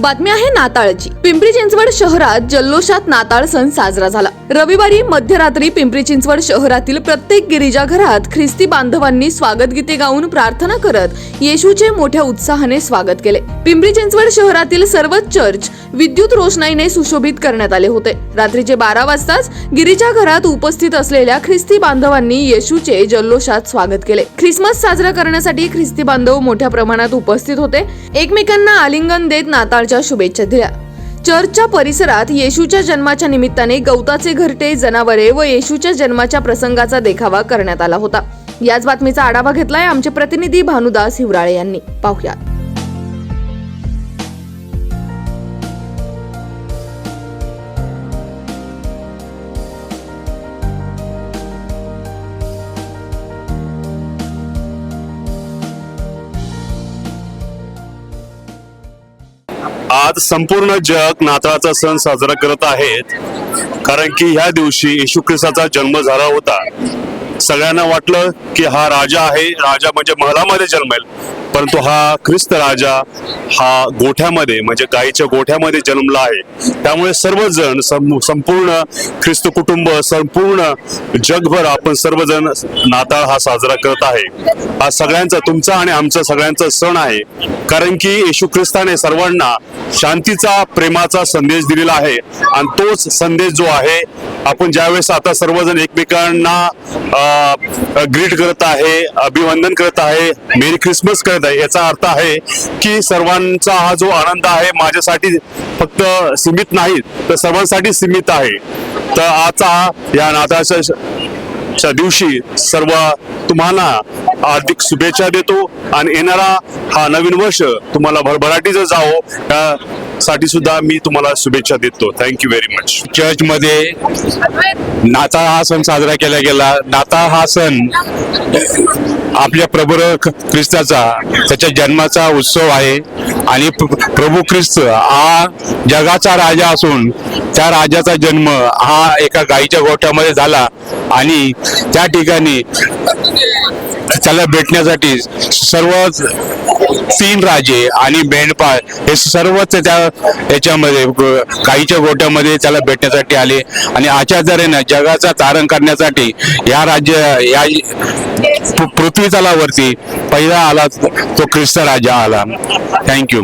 बातमी आहे नाताळची. पिंपरी चिंचवड शहरात जल्लोषात नाताळ सण साजरा झाला. रविवारी मध्यरात्री पिंपरी चिंचवड शहरातील प्रत्येक गिरिजा घरात ख्रिस्ती बांधवांनी स्वागत गीते गाऊन प्रार्थना करत येशूचे मोठ्या उत्साहाने स्वागत केले. पिंपरी चिंचवड शहरातील सर्वच चर्च विद्युत रोषणाईने सुशोभित करण्यात आले होते. रात्रीचे बारा वाजताच गिरिजा घरात उपस्थित असलेल्या ख्रिस्ती बांधवांनी येशूचे जल्लोषात स्वागत केले. ख्रिसमस साजरा करण्यासाठी ख्रिस्ती बांधव मोठ्या प्रमाणात उपस्थित होते. एकमेकांना आलिंगन देत जन्माच्या शुभेच्छा दिल्या. चर्चच्या परिसरात येशूच्या जन्माच्या निमित्ताने गवताचे घरटे जनावरे व येशूच्या जन्माच्या प्रसंगाचा देखावा करण्यात आला होता. याच बातमीचा आढावा घेतलाय आमचे प्रतिनिधी भानुदास हिवराळे यांनी. पाहुयात. आज संपूर्ण जग नाताळाचा सण साजरा करत आहेत. कारण की ह्या दिवशी येशू ख्रिस्ताचा जन्म झाला होता. सगळ्यांना वाटलं की हा राजा आहे. राजा म्हणजे महलामध्ये जन्मेल. परंतु हा ख्रिस्त राजा हा गोठ्यामध्ये म्हणजे गाईच्या गोठ्यामध्ये जन्मला आहे. त्यामुळे सर्वजण सं- संपूर्ण ख्रिस्त कुटुंब संपूर्ण जगभर आपण सर्वजण नाताळ हा साजरा करत आहे. हा सगळ्यांचा तुमचा आणि आमचा सगळ्यांचा सण आहे. कारण की येशू ख्रिस्ताने सर्वांना शांतीचा प्रेमाचा संदेश दिलेला आहे. आणि तोच संदेश जो आहे आपण ज्यावेळेस आता सर्वजण एकमेकांना ग्रीट करत आहे अभिवंदन करत आहे मेरी ख्रिसमस करत आहे याचा अर्थ आहे की सर्वांचा हा जो आनंद आहे माझ्यासाठी फक्त सीमित नाही तर सर्वांसाठी सीमित आहे. तर आजचा या नाताळच्या च्या दिवशी सर्व तुम्हाला हार्दिक शुभेच्छा देतो आणि येणारा हा नवीन वर्ष तुम्हाला भरभराटीचं जावो. साठी सुद्धा मी तुम्हाला शुभेच्छा देतो. थँक्यू व्हेरी मच चर्चमध्ये नाताळ हा सण साजरा केला गेला. नाताळ हा सण आपल्या प्रभू ख्रिस्ताचा त्याच्या जन्माचा उत्सव आहे. आणि प्र- प्रभू ख्रिस्त हा जगाचा राजा असून त्या राजाचा जन्म हा एका गाईच्या गोठ्यामध्ये झाला. आणि त्या ठिकाणी त्याला भेटण्यासाठी सर्व तीन राजे आणि मेंढपाळ हे सर्वच त्या याच्यामध्ये ग- गाईच्या गोट्यामध्ये त्याला भेटण्यासाठी आले. आणि अशा तऱ्हेनं जगाचा तारण करण्यासाठी या राज्य या पृ- पृथ्वी तलावरती पहिला आला तो ख्रिस्त राजा आला. थँक्यू